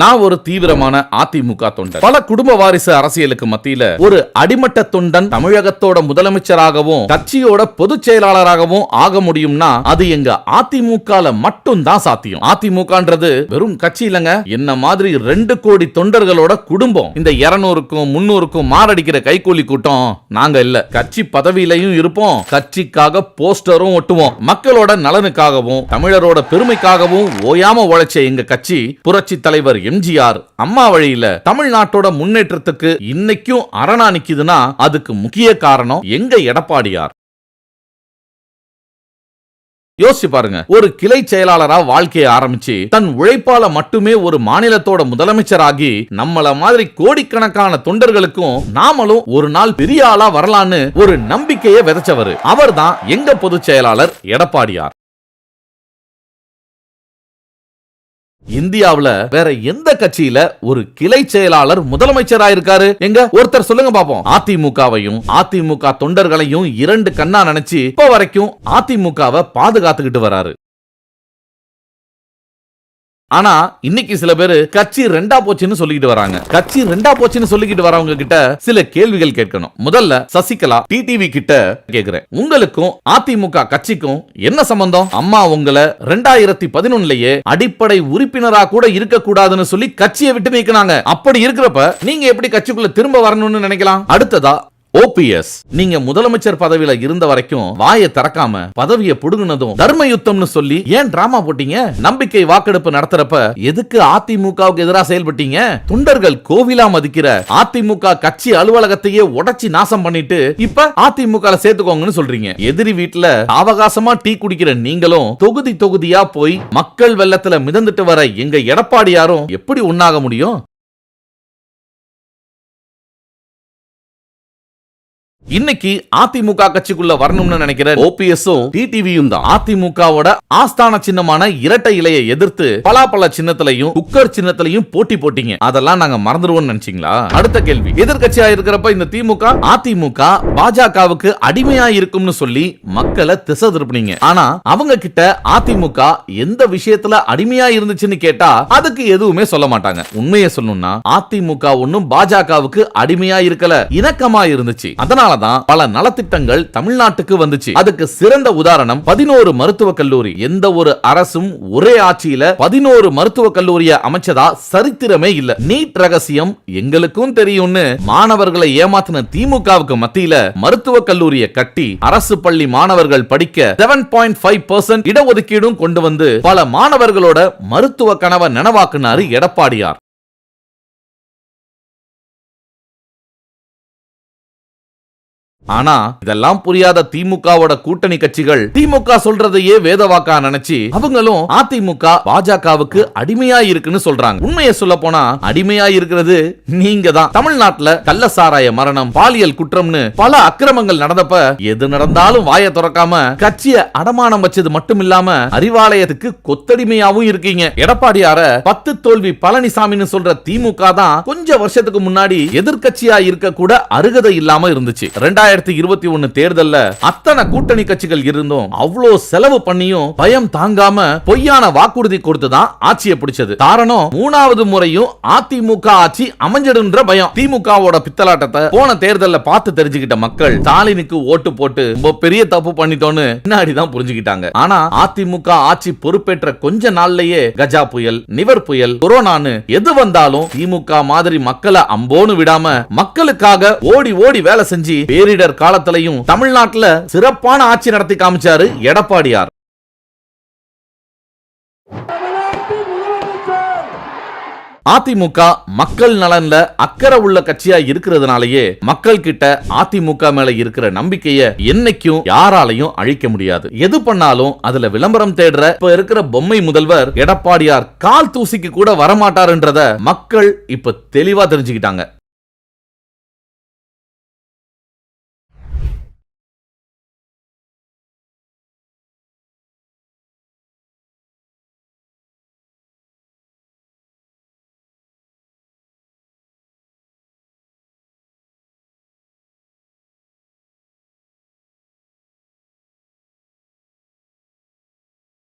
நான் ஒரு தீவிரமான அதிமுக தொண்டன். பல குடும்ப வாரிசு அரசியலுக்கு மத்தியில ஒரு அடிமட்ட தொண்டன் தமிழகத்தோட முதலமைச்சராகவும் கட்சியோட பொதுச் செயலாளராகவும் ஆக முடியும்னா அது எங்க அதிமுக மட்டும் தான் சாத்தியம். அதிமுகன்றது வெறும் கட்சி இல்லங்க. என்ன மாதிரி ரெண்டு கோடி தொண்டர்களோட குடும்பம். இந்த இருநூறுக்கும் முன்னூறுக்கும் மாரடிக்கிற கைக்கூலி கூட்டம் நாங்க இல்ல. கட்சி பதவியிலையும் இருப்போம். கட்சிக்காக போஸ்டரும் ஒட்டுவோம். மக்களோட நலனுக்காகவும் தமிழரோட பெருமைக்காகவும் ஓயாம உழைச்ச எங்க கட்சி புரட்சி தலைவர் எம்ஜிஆர் அம்மா வழியில தமிழ்நாட்டோட முன்னேற்றத்துக்கு இன்னைக்கும் அரணா நிக்குதுன்னா அதுக்கு முக்கிய காரணம் எங்க எடப்பாடியார். யோசிச்சு பாருங்க. ஒரு கிளை செயலாளரா வாழ்க்கையை ஆரம்பிச்சு தன் உழைப்பால மட்டுமே ஒரு மாநிலத்தோட முதலமைச்சராகி நம்மள மாதிரி கோடிக்கணக்கான தொண்டர்களுக்கும் நாமளும் ஒரு நாள் பெரிய ஆளா வரலான்னு ஒரு நம்பிக்கையை விதைச்சவர். அவர்தான் எங்க பொதுச் செயலாளர் எடப்பாடியார். இந்தியாவுல வேற எந்த கட்சியில ஒரு கிளை செயலாளர் முதலமைச்சரா இருக்காரு எங்க? ஒருத்தர் சொல்லுங்க பாப்போம். அதிமுகவையும் அதிமுக தொண்டர்களையும் இரண்டு கண்ணா நினைச்சு இப்ப வரைக்கும் அதிமுகவை பாதுகாத்துக்கிட்டு வராரு. ஆனா இன்னைக்கு சில பேரு கட்சி ரெண்டா போச்சுன்னு சொல்லிக்கிட்டு வராங்க. கட்சி ரெண்டா போச்சுன்னு சொல்லிக்கிட்டு வரவங்க கிட்ட சில கேள்விகள் கேட்கணும். முதல்ல சசிகலா டிடிவி கிட்ட கேக்குறேன். உங்களுக்கும் அதிமுக கட்சிக்கும் என்ன சம்பந்தம்? அம்மா உங்களை ரெண்டாயிரத்தி பதினொன்னுலயே அடிப்படை உறுப்பினரா கூட இருக்க கூடாதுன்னு சொல்லி கட்சியை விட்டு நீக்கினாங்க. அப்படி இருக்கிறப்ப நீங்க எப்படி கட்சிக்குள்ள திரும்ப வரணும்னு நினைக்கலாம்? அடுத்ததா ஓபிஎஸ் நீங்க முதலமைச்சர் பதவியில இருந்த வரைக்கும் வாயை திறக்காம பதவியை புடுங்கினதும் தர்ம யுத்தம்னு சொல்லி ஏன் டிராமா போட்டீங்க? நம்பிக்கை வாக்கெடுப்பு நடத்துறப்ப எதுக்கு அதிமுகவுக்கு எதிராக செயல்பட்டீங்க? தொண்டர்கள் கோவிலா மதிக்கிற அதிமுக கட்சி அலுவலகத்தையே உடைச்சி நாசம் பண்ணிட்டு இப்ப அதிமுக சேர்த்துக்கோங்கன்னு சொல்றீங்க. எதிரி வீட்டுல அவகாசமா டீ குடிக்கிற நீங்களும் தொகுதி தொகுதியா போய் மக்கள் வெள்ளத்துல மிதந்துட்டு வர எங்க எடப்பாடியாரும் எப்படி உண்ணாக முடியும்? இன்னைக்கு அதிமுக கட்சிக்குள்ள வரணும்னு நினைக்கிற ஓபிஎஸும் டிடிவியும் தான். அதிமுகவோட ஆஸ்தான சின்னமான இரட்டை இலையை எதிர்த்து பலாப்பழ சின்னத்திலையும் குக்கர் சின்னத்திலையும் போட்டி போட்டீங்க. அதெல்லாம் நாங்க மறந்துடுவோம்னு நினைச்சீங்களா? அடுத்த கேள்வி. எதிர்கட்சியா இருக்கிறப்ப இந்த திமுக அதிமுக பாஜகவுக்கு அடிமையா இருக்கும்னு சொல்லி மக்களை திசை திருப்பினீங்க. ஆனா அவங்க கிட்ட அதிமுக எந்த விஷயத்துல அடிமையா இருந்துச்சுன்னு கேட்டா அதுக்கு எதுவுமே சொல்ல மாட்டாங்க. உண்மையை சொல்லணும்னா அதிமுக ஒன்னும் பாஜகவுக்கு அடிமையா இருக்கல இணக்கமா இருந்துச்சு. அதனாலதான் பல நலத்திட்டங்கள் தமிழ்நாட்டுக்கு வந்துச்சு. அதுக்கு சிறந்த உதாரணம் பதினோரு மருத்துவ கல்லூரி. எந்த ஒரு அரசும் ஒரே ஆட்சியில பதினோரு மருத்துவ கல்லூரிய அமைச்சதா சரித்திரமே இல்ல. நீட் ரகசியம் எங்களுக்கும் தெரியும்னு மாணவர்களை ஏமாத்தின திமுகவுக்கு மத்தியில மருத்துவ கல்லூரியை கட்டி அரசு பள்ளி மாணவர்கள் படிக்க செவன் பாயிண்ட் ஃபைவ் பர்சன்ட் இடஒதுக்கீடும் கொண்டு வந்து பல மாணவர்களோட மருத்துவ கனவை நனவாக்குனாரு எடப்பாடியார். ஆனா இதெல்லாம் புரியாத திமுகவோட கூட்டணி கட்சிகள் திமுக சொல்றதையே வேதவாக்கா நினைச்சு அவங்களும் அதிமுக பாஜகவுக்கு அடிமையா இருக்குன்னு சொல்றாங்க. உண்மையை சொல்ல போனா அடிமையா இருக்கிறது நீங்க தான் தமிழ்நாட்டுல கள்ளசாராய மரணம் பாலியல் குற்றம்னு பல அக்கிரமங்கள் நடந்தப்ப எது நடந்தாலும் வாயை திறக்காம கட்சிய அடமானம் வச்சது மட்டும் இல்லாம அறிவாலயத்துக்கு கொத்தடிமையாவும் இருக்கீங்க. எடப்பாடியார பத்து தோல்வி பழனிசாமின்னு சொல்ற திமுக தான் கொஞ்ச வருஷத்துக்கு முன்னாடி எதிர்க்கட்சியா இருக்க கூட அருகதை இல்லாம இருந்துச்சு. ரெண்டாயிரம் ரெண்டாயிரத்தி இருபத்தி ஒன்னு தேர்தல்ல அத்தனை கூட்டணி கட்சிகள் இருந்தும் அவ்வளோ செலவு பண்ணியும் பயம் தாங்காம பொய்யான வாக்குறுதி கொடுத்துதான் ஆட்சியை பிடிச்சது. காரணம் மூணாவது முறையும் அதிமுக ஆட்சி அமைஞ்சிடுன்ற பயம். திமுகவோட பித்தலாட்டத்தை போன தேர்தல்ல பார்த்து தெரிஞ்சுக்கிட்ட மக்கள் ஸ்டாலினுக்கு ஓட்டு போட்டு ரொம்ப பெரிய தப்பு பண்ணிட்டோன்னு பின்னாடிதான் புரிஞ்சுக்கிட்டாங்க. ஆனா அதிமுக ஆட்சி பொறுப்பேற்ற கொஞ்ச நாள்லயே கஜா புயல் நிவர் புயல் கொரோனான்னு எது வந்தாலும் திமுக மாதிரி மக்களை அம்போன்னு விடாம மக்களுக்காக ஓடி ஓடி வேலை செஞ்சு பேரிட பேரிடர் காலத்திலையும் தமிழ்நாட்டில் சிறப்பான ஆட்சி நடத்தி காமிச்சாரு எடப்பாடியார். அதிமுக மக்கள் நலன்ல அக்கறை உள்ள கட்சியா இருக்கிறதுனாலயே மக்கள் கிட்ட அதிமுக மேல இருக்கிற நம்பிக்கைய என்னைக்கும் யாராலையும் அழிக்க முடியாது. எது பண்ணாலும் அதுல விளம்பரம் தேடுற இப்ப இருக்கிற பொம்மை முதல்வர் எடப்பாடியார் கால் தூசிக்கு கூட வரமாட்டாருன்றத மக்கள் இப்ப தெளிவா தெரிஞ்சுக்கிட்டாங்க.